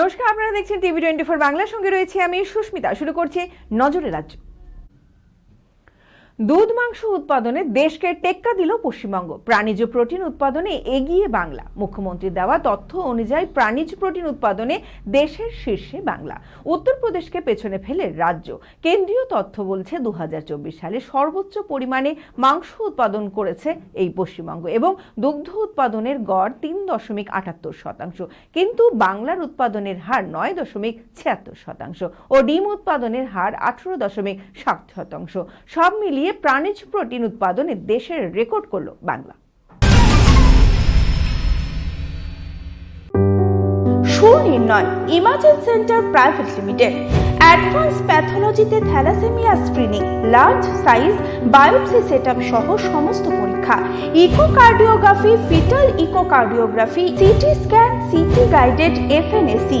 নমস্কার, আপনারা দেখছেন টিভি টোয়েন্টি ফোর বাংলার সঙ্গে রয়েছে আমি সুস্মিতা। শুরু করছি নজরে রাজ্য। দুধ মাংস উৎপাদনে দেশকে টেক্কা দিল পশ্চিমবঙ্গ। প্রাণীজ প্রোটিন উৎপাদনে এগিয়ে বাংলা। মুখ্যমন্ত্রী দেওয়া তথ্য অনুযায়ী প্রাণীজ প্রোটিন উৎপাদনে দেশের শীর্ষে বাংলা। উত্তরপ্রদেশকে পেছনে ফেলে রাজ্য। কেন্দ্রীয় তথ্য বলছে দু হাজার চব্বিশ সালে সর্বোচ্চ পরিমাণে মাংস উৎপাদন করেছে এই পশ্চিমবঙ্গ এবং দুগ্ধ উৎপাদনের গড় তিন দশমিক আটাত্তর শতাংশ। কিন্তু বাংলার উৎপাদনের হার নয় দশমিক ছিয়াত্তর শতাংশ ও ডিম উৎপাদনের হার আঠারো দশমিক সাত শতাংশ। সব মিলিয়ে প্রাণীজ প্রোটিন উৎপাদনে দেশের রেকর্ড করল Bangla. Sunirnoy imaging centre private limited. Advance প্যাথোলজিতে thalassaemia screening, large size biopsy setup সহ সমস্ত পরীক্ষা। Echocardiography, fetal echocardiography, CT scan, CT guided FNAC.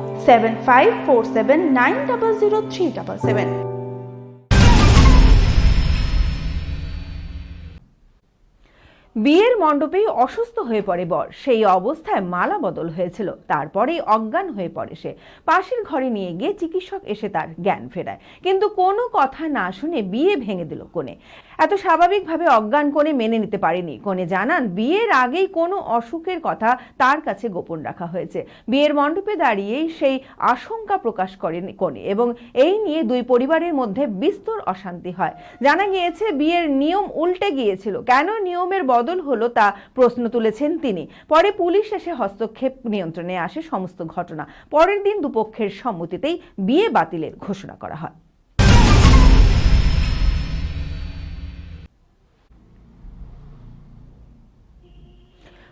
seven বিয়ের মণ্ডপেই অসুস্থ হয়ে পড়ে বর। সেই অবস্থায় মালা বদল হয়েছিল। তারপরেই অজ্ঞান হয়ে পড়ে সে। পাশের ঘরে নিয়ে গিয়ে চিকিৎসক এসে তার জ্ঞান ফেরায়। কিন্তু কোনো কথা না শুনে বিয়ে ভেঙে দিল কোণে। এত স্বাভাবিকভাবে অজ্ঞান কোণে মেনে নিতে পারেনি। কোণে জানান, বিয়ের আগেই কোনো অসুখের কথা তার কাছে গোপন রাখা হয়েছে। বিয়ের মণ্ডপে দাঁড়িয়েই সেই আশঙ্কা প্রকাশ করেন কোণে এবং এই নিয়ে দুই পরিবারের মধ্যে বিস্তর অশান্তি হয়। জানা গিয়েছে, বিয়ের নিয়ম উল্টে গিয়েছিল। কেন নিয়মের বদল হলো তা প্রশ্ন তুলেছেন তিনি। পরে পুলিশ এসে হস্তক্ষেপ নিয়ন্ত্রণে আসে সমস্ত ঘটনা। পরের দিন দুপক্ষের সম্মতিতেই বিয়ে বাতিলের ঘোষণা করা হয়।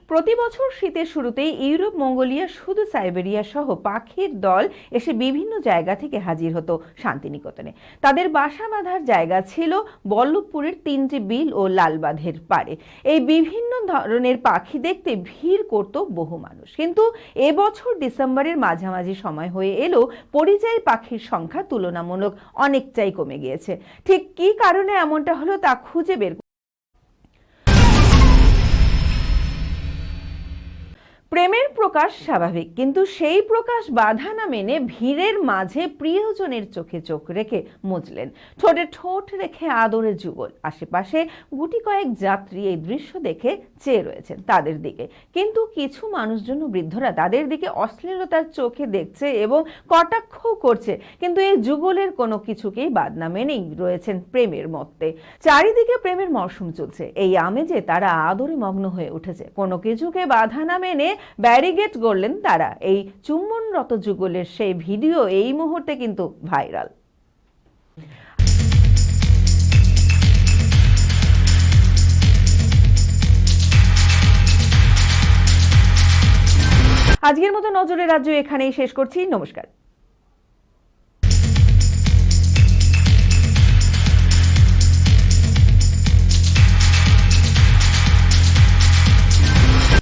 প্রতি বছর শীতের শুরুতেই ইউরোপ, মঙ্গোলিয়া, শুধু সাইবেরিয়া সহ পাখির দল এসে বিভিন্ন জায়গা থেকে হাজির হতো শান্তিনিকেতনে। তাদের বাসা বাঁধার জায়গা ছিল বল্লভপুরের তিনটি বিল ও লালবাঁধের পারে এই বিভিন্ন ধরনের পাখি দেখতে ভিড় করত বহু মানুষ। কিন্তু এবছর ডিসেম্বরের মাঝামাঝি সময় হয়ে এলেও পরিযায়ী পাখির সংখ্যা তুলনামূলক অনেকটাই কমে গিয়েছে। ঠিক কি কারণে এমনটা হলো তা খুঁজে বের Premio প্রেমের প্রকাশ স্বাভাবিক, কিন্তু সেই প্রকাশ বাধা না মেনে ভিড়ের মাঝে প্রিয়জনের চোখে চোখ রেখে মুজলেন। ঠোঁটে ঠোঁট রেখে আদরের যুগল। আশেপাশে গুটি কয়েক যাত্রী এই দৃশ্য দেখে চেয়ে রয়েছেন তাদের দিকে। কিন্তু কিছু মানুষজন বৃদ্ধরা তাদের দিকে অশ্লীলতার চোখে দেখছে এবং কটাক্ষ করছে, কিন্তু এই যুগলের কোনো কিছুকেই বাদ না মেনেই রয়েছেন প্রেমের মত্তে। চারিদিকে প্রেমের মরশুম চলছে। এই আমেজে তারা আদরে মগ্ন হয়ে উঠেছে। কোনো কিছুকে বাধা না মেনে ব্যারিগেট গড়লেন তারা। এই চুম্বনরত যুগলের সেই ভিডিও এই মুহূর্তে কিন্তু ভাইরাল। আজকের মতো নজরে রাজ্য এখানেই শেষ করছি। নমস্কার।